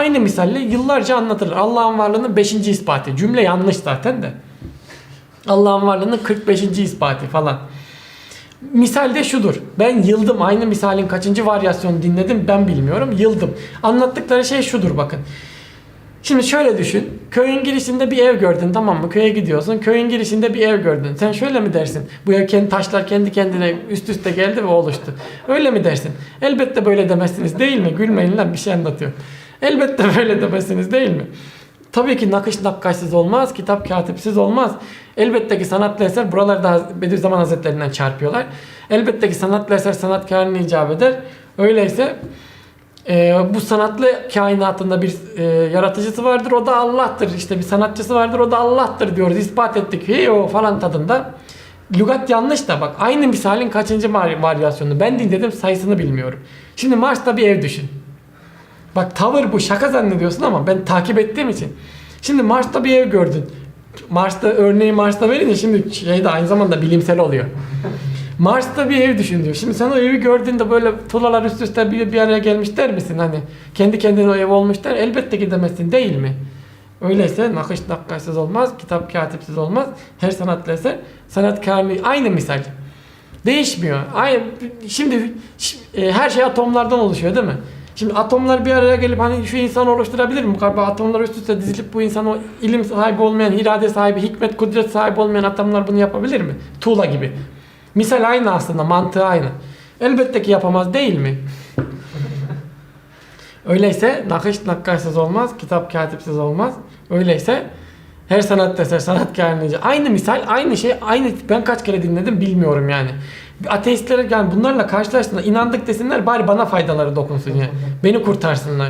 Aynı misalle yıllarca anlatılır. Allah'ın varlığının 5. ispatı. Cümle yanlış zaten de. Allah'ın varlığının 45. ispatı falan. Misal de şudur. Ben yıldım. Aynı misalin kaçıncı varyasyonu dinledim ben bilmiyorum. Yıldım. Anlattıkları şey şudur bakın. Şimdi şöyle düşün. Köyün girişinde bir ev gördün tamam mı? Köye gidiyorsun. Köyün girişinde bir ev gördün. Sen şöyle mi dersin? Bu ev kendi taşlar kendi kendine üst üste geldi ve oluştu. Öyle mi dersin? Elbette böyle demezsiniz değil mi? Gülmeyin lan bir şey anlatıyor. Elbette böyle demezsiniz değil mi? Tabii ki nakış nakkaşsız olmaz, kitap katipsiz olmaz. Elbette ki sanatlı eser buralarda Bediüzzaman Hazretlerinden çarpıyorlar. Elbette ki sanatlı eser sanatkarını icap eder. Öyleyse ee, bu sanatlı kainatında bir e, yaratıcısı vardır o da Allah'tır. İşte bir sanatçısı vardır o da Allah'tır diyoruz. İspat ettik. Hey o falan tadında. Lügat yanlış da bak aynı misalin kaçıncı var- varyasyonu. Ben dinledim sayısını bilmiyorum. Şimdi Mars'ta bir ev düşün. Bak tavır bu şaka zannediyorsun ama ben takip ettiğim için. Şimdi Mars'ta bir ev gördün. Mars'ta örneği Mars'ta verince şimdi şey de aynı zamanda bilimsel oluyor. Mars'ta bir ev düşün diyor. Şimdi sen o evi gördüğünde böyle tuğlalar üst üste bir, bir araya gelmiş der misin? Hani kendi kendine o ev olmuş der. Elbette ki demezsin değil mi? Öyleyse nakış nakkaşsız olmaz, kitap katipsiz olmaz. Her sanatlı eser sanatkarını aynı misal. Değişmiyor. Aynı, şimdi şi- e, her şey atomlardan oluşuyor değil mi? Şimdi atomlar bir araya gelip hani şu insanı oluşturabilir mi? Galiba atomlar üst üste dizilip bu insan o ilim sahibi olmayan, irade sahibi, hikmet, kudret sahibi olmayan atomlar bunu yapabilir mi? Tuğla gibi. Misal aynı aslında, mantığı aynı. Elbette ki yapamaz değil mi? Öyleyse nakış nakkaşsız olmaz, kitap katipsiz olmaz. Öyleyse her sanat eser sanatkarınca aynı misal, aynı şey, aynı ben kaç kere dinledim bilmiyorum yani. Ateistler yani bunlarla karşılaştığında inandık desinler bari bana faydaları dokunsun yani. Beni kurtarsınlar.